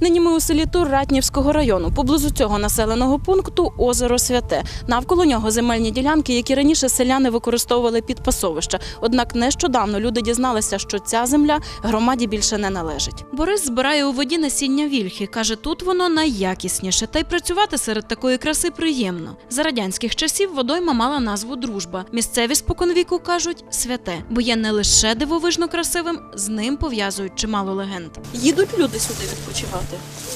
Нині ми у селі Тур Ратнівського району. Поблизу цього населеного пункту озеро Святе. Навколо нього земельні ділянки, які раніше селяни використовували під пасовища. Однак нещодавно люди дізналися, що ця земля громаді більше не належить. Борис збирає у воді насіння вільхи. каже, тут воно найякісніше, та й працювати серед такої краси приємно. За радянських часів водойма мала назву Дружба. Місцеві споконвіку кажуть святе, бо є не лише дивовижно красивим, з ним пов'язують чимало легенд. Їдуть люди сюди відпочивати.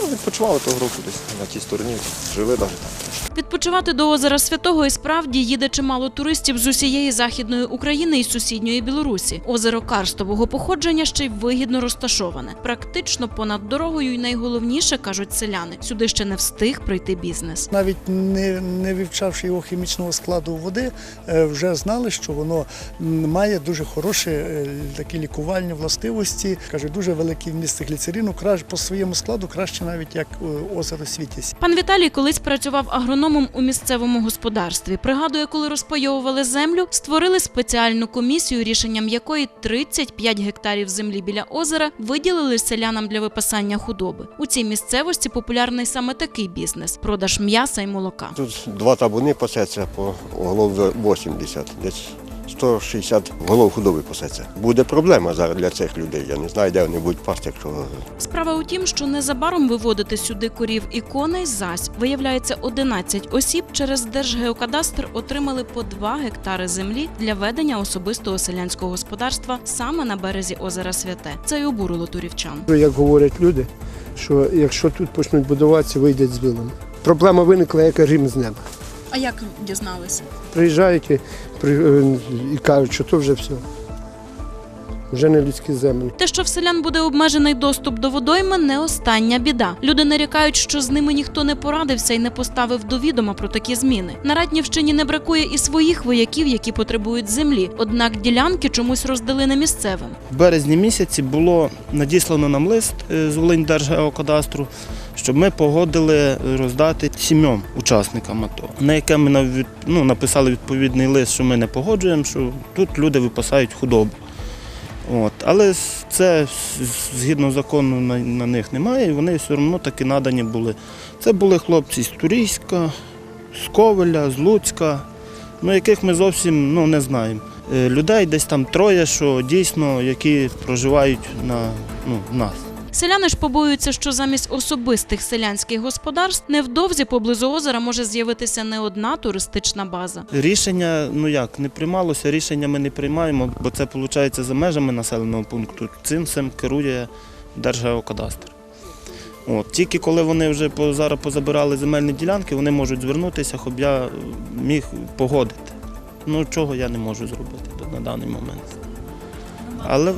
Ну, відпочивали того року десь на тій стороні, жили навіть там. Відпочивати до озера Святого і справді їде чимало туристів з усієї західної України і сусідньої Білорусі. Озеро карстового походження ще й вигідно розташоване, практично понад дорогою, і найголовніше кажуть селяни. Сюди ще не встиг прийти бізнес. Навіть не, не вивчавши його хімічного складу води, е, вже знали, що воно має дуже хороші е, такі лікувальні властивості. Каже, дуже великий вміст гліцерину, краще по своєму складу краще навіть як е, озеро Світязь. Пан Віталій колись працював агрономом у місцевому господарстві. Пригадує, коли розпайовували землю, створили спеціальну комісію, рішенням якої 35 гектарів землі біля озера виділили селянам для випасання худоби. У цій місцевості популярний саме такий бізнес продаж м'яса і молока. Тут два табуни пасеться по голов 80, десь 160 голов худоби пасеться. Буде проблема зараз для цих людей. Я не знаю, де вони будуть пасти, якщо Справа у тім, що незабаром виводити сюди корів і коней зась виявляється 11 осіб через Держгеокадастр отримали по 2 гектари землі для ведення особистого селянського господарства саме на березі озера Святе. Це й обурило турівчан. Як говорять люди, що якщо тут почнуть будуватися, вийдуть з вилами. Проблема виникла як грім з неба. А як дізналися? Приїжджають і, при- е, і кажуть, що то вже все. Вже не людські землі. Те, що в селян буде обмежений доступ до водойми, не остання біда. Люди нарікають, що з ними ніхто не порадився і не поставив до відома про такі зміни. На Ратнівщині не бракує і своїх вояків, які потребують землі. Однак ділянки чомусь роздали на місцевим. В березні місяці було надіслано нам лист е, з Волиньдержгеокадастру, щоб ми погодили роздати сімьом учасникам АТО, на яке ми ну, написали відповідний лист, що ми не погоджуємо, що тут люди випасають худобу. От. Але це згідно закону на, на них немає, і вони все одно таки надані були. Це були хлопці з Турійська, з Ковеля, з Луцька, ну, яких ми зовсім ну, не знаємо. Е, Людей десь там троє, що дійсно, які проживають на ну, нас. Селяни ж побоюються, що замість особистих селянських господарств невдовзі поблизу озера може з'явитися не одна туристична база. Рішення, ну як, не приймалося, рішення ми не приймаємо, бо це виходить за межами населеного пункту. Цим всім керує Держгеокадастр. От, тільки коли вони вже зараз позабирали земельні ділянки, вони можуть звернутися, щоб я міг погодити. Ну, чого я не можу зробити на даний момент. Але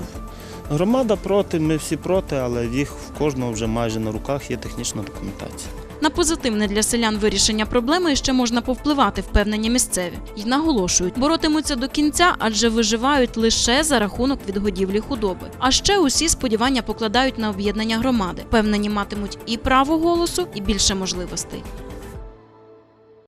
громада проти, ми всі проти, але їх в кожного вже майже на руках є технічна документація. На позитивне для селян вирішення проблеми ще можна повпливати, впевнені місцеві. І наголошують, боротимуться до кінця, адже виживають лише за рахунок відгодівлі худоби. А ще усі сподівання покладають на об'єднання громади. Впевнені матимуть і право голосу, і більше можливостей.